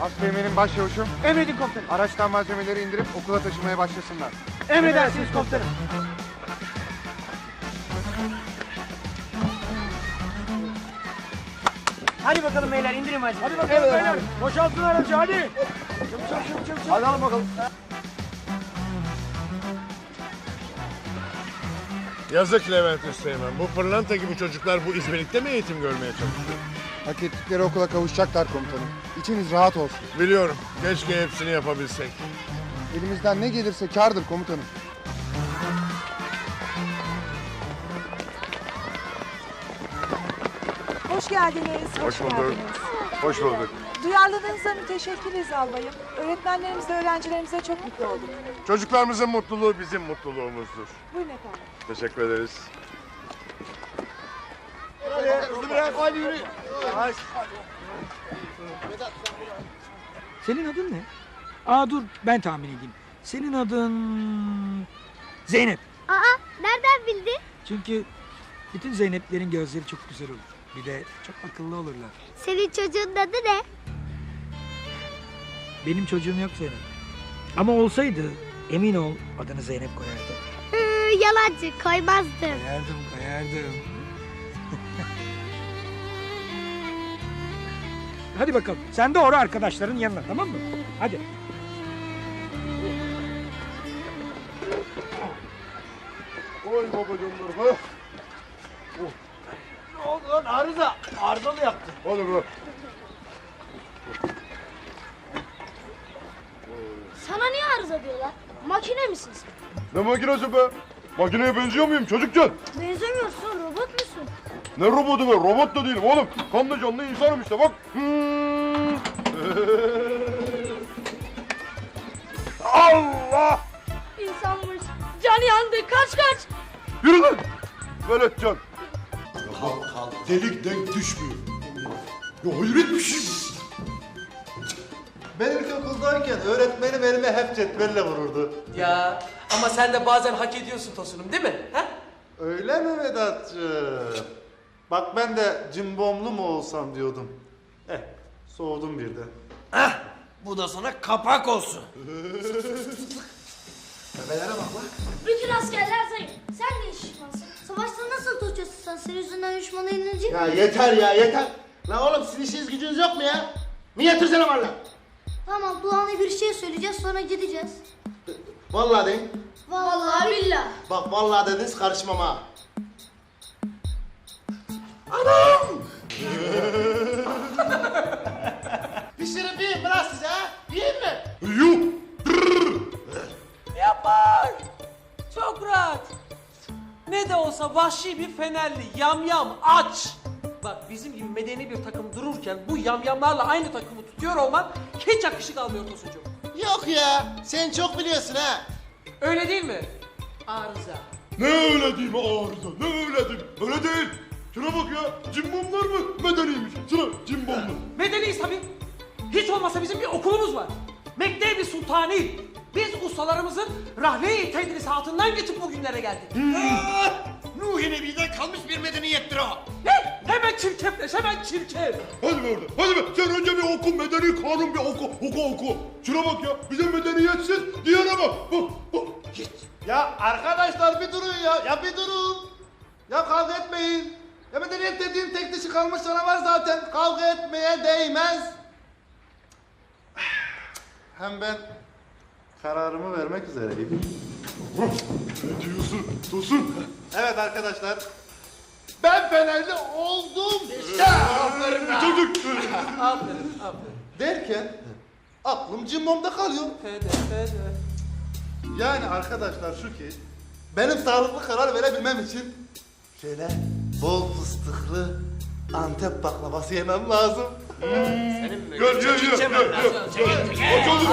Asteğmenin başçavuşum Emredin komutanım. araçtan malzemeleri indirip okula taşımaya başlasınlar. Emredersiniz komutanım. Hadi bakalım beyler indirin malzemeleri. Hadi bakalım beyler. Boşaltın aracı hadi. Çabuk çabuk çabuk çabuk. Hadi alın bakalım. Yazık Levent Üsteğmen. Bu pırlanta gibi çocuklar bu İzmirlik'te mi eğitim görmeye çalışıyor? Hak ettikleri okula kavuşacaklar komutanım. İçiniz rahat olsun. Biliyorum. Keşke hepsini yapabilsek. Elimizden ne gelirse kârdır komutanım. Hoş geldiniz. Hoş bulduk. geldiniz. Hoş bulduk. Duyarlılığınıza müteşekkiriz albayım. Öğretmenlerimize, öğrencilerimize çok mutlu olduk. Çocuklarımızın mutluluğu bizim mutluluğumuzdur. Buyurun efendim. Teşekkür ederiz. Senin adın ne? Aa dur ben tahmin edeyim. Senin adın Zeynep. Aa, nereden bildin? Çünkü bütün Zeyneplerin gözleri çok güzel olur. Bir de çok akıllı olurlar. Senin çocuğun adı ne? Benim çocuğum yok Zeynep. Ama olsaydı emin ol adını Zeynep koyardım. Hı, yalancı, koymazdım. Koyardım, koyardım. Hadi bakalım. Sen de doğru arkadaşların yanına tamam mı? Hadi. Oy babacığımdır be. Ne oldu lan arıza? Arıza mı yaptın? Hadi be. Sana niye arıza diyorlar? Makine misin sen? Ne makinesi be? Makineye benziyor muyum çocukcan? Benzemiyorsun, robot musun? Ne robotu be? Robot da değilim oğlum. Kanlı canlı insanım işte bak. Hmm. Allah! İnsanmış. Can yandı, kaç kaç. Yürü lan! Veletcan. Kalk kalk delikten düşmüyor. Ya hayret bir şey. Ben ilkokuldayken öğretmenim elime hep cetvelle vururdu. Ya ama sen de bazen hak ediyorsun Tosun'um değil mi? Ha? Öyle mi Vedat'cığım? Bak ben de cimbomlu mu olsam diyordum. Eh, soğudum birden. Bu da sana kapak olsun. Bütün askerler zayıf. Senin yüzünden düşmana yenilecek Ya yeter ya yeter. La oğlum sizin işiniz gücünüz yok mu ya? Niye tırsana valla? Tamam, Doğan'a bir şey söyleyeceğiz, sonra gideceğiz. Vallahi deyin. Vallahi billah. Bak vallahi dediniz karışmam ha. Anam! Pişirip yiyin lan size ha? Ne de olsa vahşi bir Fenerli yamyam aç. Bak bizim gibi medeni bir takım dururken bu yamyamlarla aynı takımı tutuyor olman hiç yakışık almıyor Tosuncuğum. Yok ya. Sen çok biliyorsun ha. Öyle değil mi? Arıza. Ne öyle değil mi arıza? Ne öyle değil mi? Öyle değil. Şuna bak ya. Cimbomlar mı? Medeniymiş. Şuna cimbomlu. Medeniyiz tabii. Hiç olmazsa bizim bir okulumuz var. Mektebi Sultani. Biz ustalarımızın rahve-i tedrisatından geçip bugünlere geldik. Nuhi Nebi'den kalmış bir medeniyettir o. Ne? Hemen çirkefleş, hemen çirkef. Hadi be orada. Hadi be. Sen önce bir oku. Medeni kanun bir oku. Oku oku. Şuna bak ya. Bize medeniyetsiz. Diğerine bak. Bak bak. Git. Ya arkadaşlar bir durun ya. Ya bir durun. Ya kavga etmeyin. Ya medeniyet dediğin tek dişi kalmış canavar zaten. Kavga etmeye değmez. Hem ben kararımı vermek üzereyim. Ne diyorsun? Tosun. Evet arkadaşlar. Ben Fenerli oldum. Aferin, aferin. Derken aklım cimbomda kalıyor. Fede, fede. Yani arkadaşlar şu ki benim sağlıklı karar verebilmem için şöyle bol fıstıklı Antep baklavası yemem lazım. Senin Gel gel gel. Gel gel. Gel. Aç oğlum.